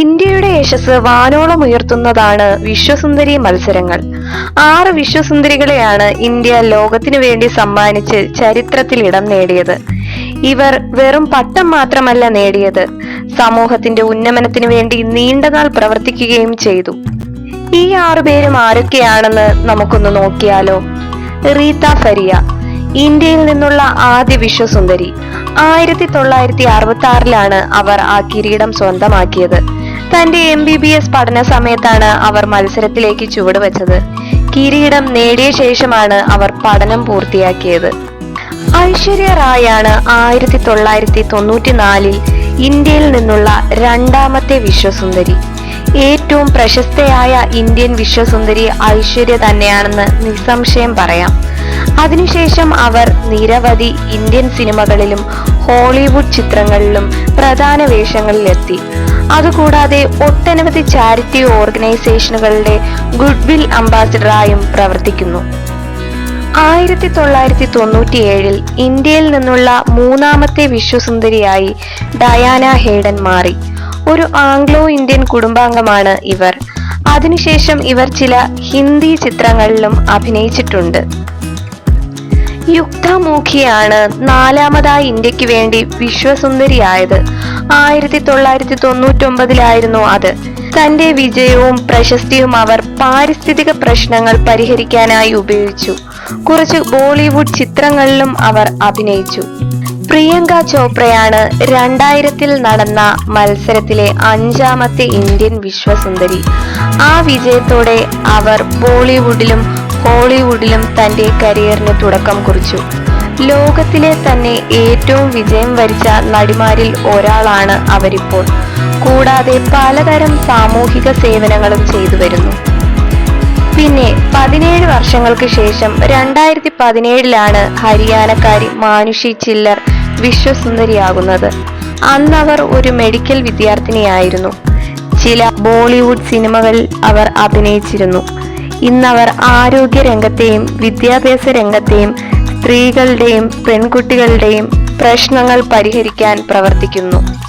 ഇന്ത്യയുടെ യശസ് വാനോളം ഉയർത്തുന്നതാണ് വിശ്വസുന്ദരി മത്സരങ്ങൾ. ആറ് വിശ്വസുന്ദരികളെയാണ് ഇന്ത്യ ലോകത്തിനു വേണ്ടി സമ്മാനിച്ച് ചരിത്രത്തിൽ ഇടം നേടിയത്. ഇവർ വെറും പട്ടം മാത്രമല്ല നേടിയത്. സമൂഹത്തിന്റെ ഉന്നമനത്തിനു വേണ്ടി നീണ്ടനാൾ പ്രവർത്തിക്കുകയും ചെയ്തു. ഈ ആറുപേരും ആരൊക്കെയാണെന്ന് നമുക്കൊന്ന് നോക്കിയാലോ? റീത്ത ഫരിയ ഇന്ത്യയിൽ നിന്നുള്ള ആദ്യ വിശ്വസുന്ദരി. ആയിരത്തി തൊള്ളായിരത്തി അറുപത്തി ആറിലാണ് അവർ ആ കിരീടം സ്വന്തമാക്കിയത്. തന്റെ എം ബി ബി എസ് പഠന സമയത്താണ് അവർ മത്സരത്തിലേക്ക് ചുവടുവെച്ചത്. കിരീടം നേടിയ ശേഷമാണ് അവർ പഠനം പൂർത്തിയാക്കിയത്. ഐശ്വര്യ റായാണ് ആയിരത്തി തൊള്ളായിരത്തി തൊണ്ണൂറ്റി നാലിൽ ഇന്ത്യയിൽ നിന്നുള്ള രണ്ടാമത്തെ വിശ്വസുന്ദരി. ഏറ്റവും പ്രശസ്തയായ ഇന്ത്യൻ വിശ്വസുന്ദരി ഐശ്വര്യ തന്നെയാണെന്ന് നിസ്സംശയം പറയാം. അതിനുശേഷം അവർ നിരവധി ഇന്ത്യൻ സിനിമകളിലും ഹോളിവുഡ് ചിത്രങ്ങളിലും പ്രധാന വേഷങ്ങളിലെത്തി. അതുകൂടാതെ ഒട്ടനവധി ചാരിറ്റി ഓർഗനൈസേഷനുകളുടെ ഗുഡ്വിൽ അംബാസിഡറായും പ്രവർത്തിക്കുന്നു. ആയിരത്തി തൊള്ളായിരത്തി തൊണ്ണൂറ്റിയേഴിൽ ഇന്ത്യയിൽ നിന്നുള്ള മൂന്നാമത്തെ വിശ്വസുന്ദരിയായി ഡയാന ഹേഡൻ മാറി. ഒരു ആംഗ്ലോ ഇന്ത്യൻ കുടുംബാംഗമാണ് ഇവർ. അതിനുശേഷം ഇവർ ചില ഹിന്ദി ചിത്രങ്ങളിലും അഭിനയിച്ചിട്ടുണ്ട്. യുക്തമൂഖിയാണ് നാലാമതായി ഇന്ത്യയ്ക്ക് വേണ്ടി വിശ്വസുന്ദരിയായത്. ആയിരത്തി തൊള്ളായിരത്തി തൊണ്ണൂറ്റൊമ്പതിലായിരുന്നു അത്. തന്റെ വിജയവും പ്രശസ്തിയും അവർ പാരിസ്ഥിതിക പ്രശ്നങ്ങൾ പരിഹരിക്കാനായി ഉപയോഗിച്ചു. കുറച്ച് ബോളിവുഡ് ചിത്രങ്ങളിലും അവർ അഭിനയിച്ചു. പ്രിയങ്ക ചോപ്രയാണ് രണ്ടായിരത്തിൽ നടന്ന മത്സരത്തിലെ അഞ്ചാമത്തെ ഇന്ത്യൻ വിശ്വസുന്ദരി. ആ വിജയത്തോടെ അവർ ബോളിവുഡിലും ഹോളിവുഡിലും തന്റെ കരിയറിന് തുടക്കം കുറിച്ചു. ലോകത്തിലെ തന്നെ ഏറ്റവും വിജയം വരിച്ച നടിമാരിൽ ഒരാളാണ് അവരിപ്പോൾ. കൂടാതെ പലതരം സാമൂഹിക സേവനങ്ങളും ചെയ്തു വരുന്നു. പിന്നെ പതിനേഴ് വർഷങ്ങൾക്ക് ശേഷം രണ്ടായിരത്തി പതിനേഴിലാണ് ഹരിയാനക്കാരി മാനുഷി ചില്ലർ വിശ്വസുന്ദരിയാകുന്നത്. അന്ന് അവർ ഒരു മെഡിക്കൽ വിദ്യാർത്ഥിനിയായിരുന്നു. ചില ബോളിവുഡ് സിനിമകളിൽ അവർ അഭിനയിച്ചിരുന്നു. ഇന്നവർ ആരോഗ്യ രംഗത്തെയും വിദ്യാഭ്യാസ രംഗത്തെയും സ്ത്രീകളുടെയും പെൺകുട്ടികളുടെയും പ്രശ്നങ്ങൾ പരിഹരിക്കാൻ പ്രവർത്തിക്കുന്നു.